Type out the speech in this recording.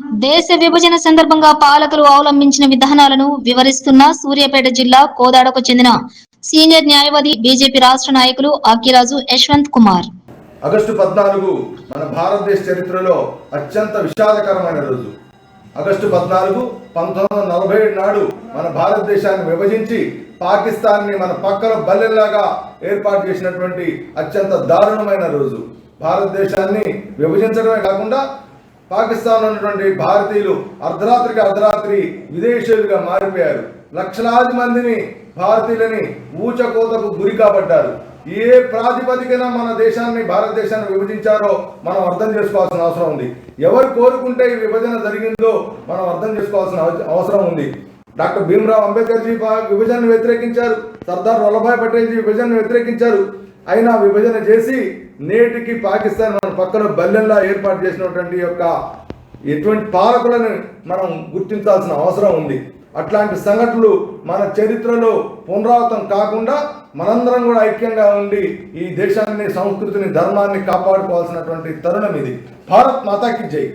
దేశ విభజన సందర్భంగా పాలకులు అవలంబించిన విధానాలను వివరిస్తున్న సూర్యాపేట జిల్లా కోదాడకు చెందిన సీనియర్ న్యాయవాది బీజేపీ రాష్ట్ర నాయకులు అక్కిరాజు యశ్వంత్ కుమార్. ఆగస్టు పద్నాలుగు మన భారతదేశ చరిత్రలో అత్యంత విషాదకరమైన రోజు. ఆగస్టు పద్నాలుగు పంతొమ్మిది వందల నలభై ఏడు నాడు మన భారతదేశాన్ని విభజించి పాకిస్తాన్ని మన పక్కన బల్లెల్లాగా ఏర్పాటు చేసినటువంటి అత్యంత దారుణమైన రోజు. భారతదేశాన్ని విభజించడమే కాకుండా పాకిస్తాన్ ఉన్నటువంటి భారతీయులు అర్ధరాత్రికి అర్ధరాత్రి విదేశీయులుగా మారిపోయారు. లక్షలాది మందిని భారతీయులని ఊచకోతకు గురి కాబడ్డారు ఏ ప్రాతిపదికన మన దేశాన్ని భారతదేశాన్ని విభజించారో మనం అర్థం చేసుకోవాల్సిన అవసరం ఉంది. ఎవరు కోరుకుంటే ఈ విభజన జరిగిందో మనం అర్థం చేసుకోవాల్సిన అవసరం ఉంది. డాక్టర్ భీమ్రావ్ అంబేద్కర్ జీ విభజనను వ్యతిరేకించారు. సర్దార్ వల్లభాయ్ పటేల్ జీ విభజనను వ్యతిరేకించారు. అయినా విభజన చేసి నేటికి పాకిస్తాన్ మన పక్కన బల్లెల్లా ఏర్పాటు చేసినటువంటి యొక్క ఎటువంటి పాలకులను మనం గుర్తించాల్సిన అవసరం ఉంది. అట్లాంటి సంఘటనలు మన చరిత్రలో పునరావృతం కాకుండా మనందరం కూడా ఐక్యంగా ఉండి ఈ దేశాన్ని సంస్కృతిని ధర్మాన్ని కాపాడుకోవాల్సినటువంటి తరుణం ఇది. భారత్ మాతాకి జై.